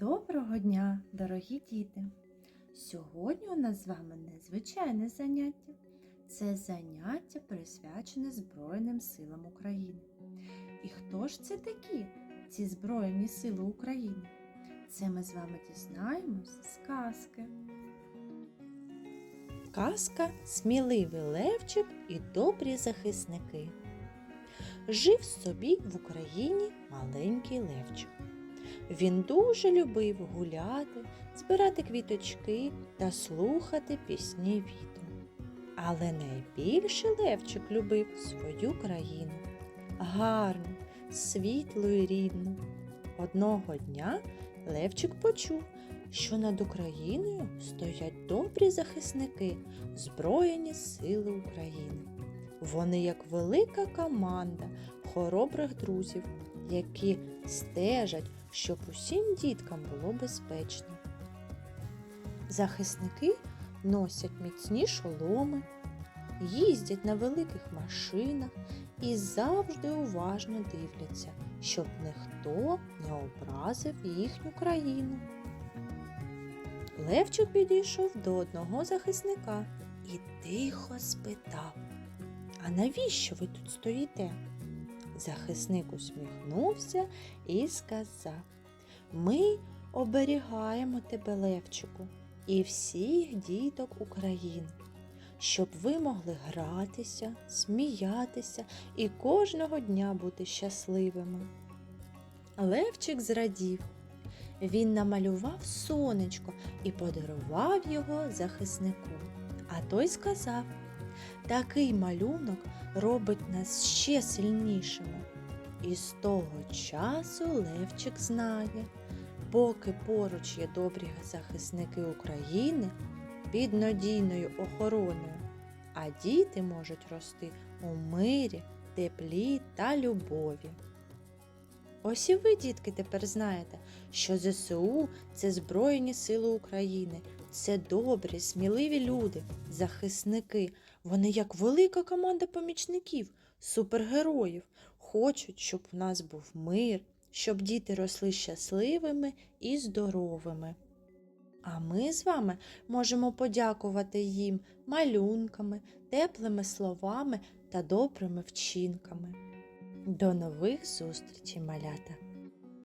Доброго дня, дорогі діти! Сьогодні у нас з вами незвичайне заняття. Це заняття присвячене Збройним силам України. І хто ж це такі, ці Збройні сили України? Це ми з вами дізнаємось з казки. Казка Сміливий Левчик і добрі захисники. Жив собі в Україні маленький Левчик. Він дуже любив гуляти, збирати квіточки та слухати пісні вітру. Але найбільше Левчик любив свою країну гарну, світлу і рідну. Одного дня Левчик почув, що над Україною стоять добрі захисники, зброєні сили України. Вони як велика команда хоробрих друзів, які стежать, щоб усім діткам було безпечно. Захисники носять міцні шоломи, їздять на великих машинах і завжди уважно дивляться, щоб ніхто не образив їхню країну. Левчик підійшов до одного захисника і тихо спитав: А навіщо ви тут стоїте? Захисник усміхнувся і сказав: Ми оберігаємо тебе, Левчику, і всіх діток України, щоб ви могли гратися, сміятися і кожного дня бути щасливими. Левчик зрадів. Він намалював сонечко і подарував його захиснику. А той сказав: Такий малюнок робить нас ще сильнішими. І з того часу Левчик знає, поки поруч є добрі захисники України під надійною охороною, а діти можуть рости у мирі, теплі та любові. Ось і ви, дітки, тепер знаєте, що ЗСУ це Збройні Сили України, це добрі, сміливі люди, захисники. Вони як велика команда помічників, супергероїв, хочуть, щоб у нас був мир, щоб діти росли щасливими і здоровими. А ми з вами можемо подякувати їм малюнками, теплими словами та добрими вчинками. До нових зустрічей, малята!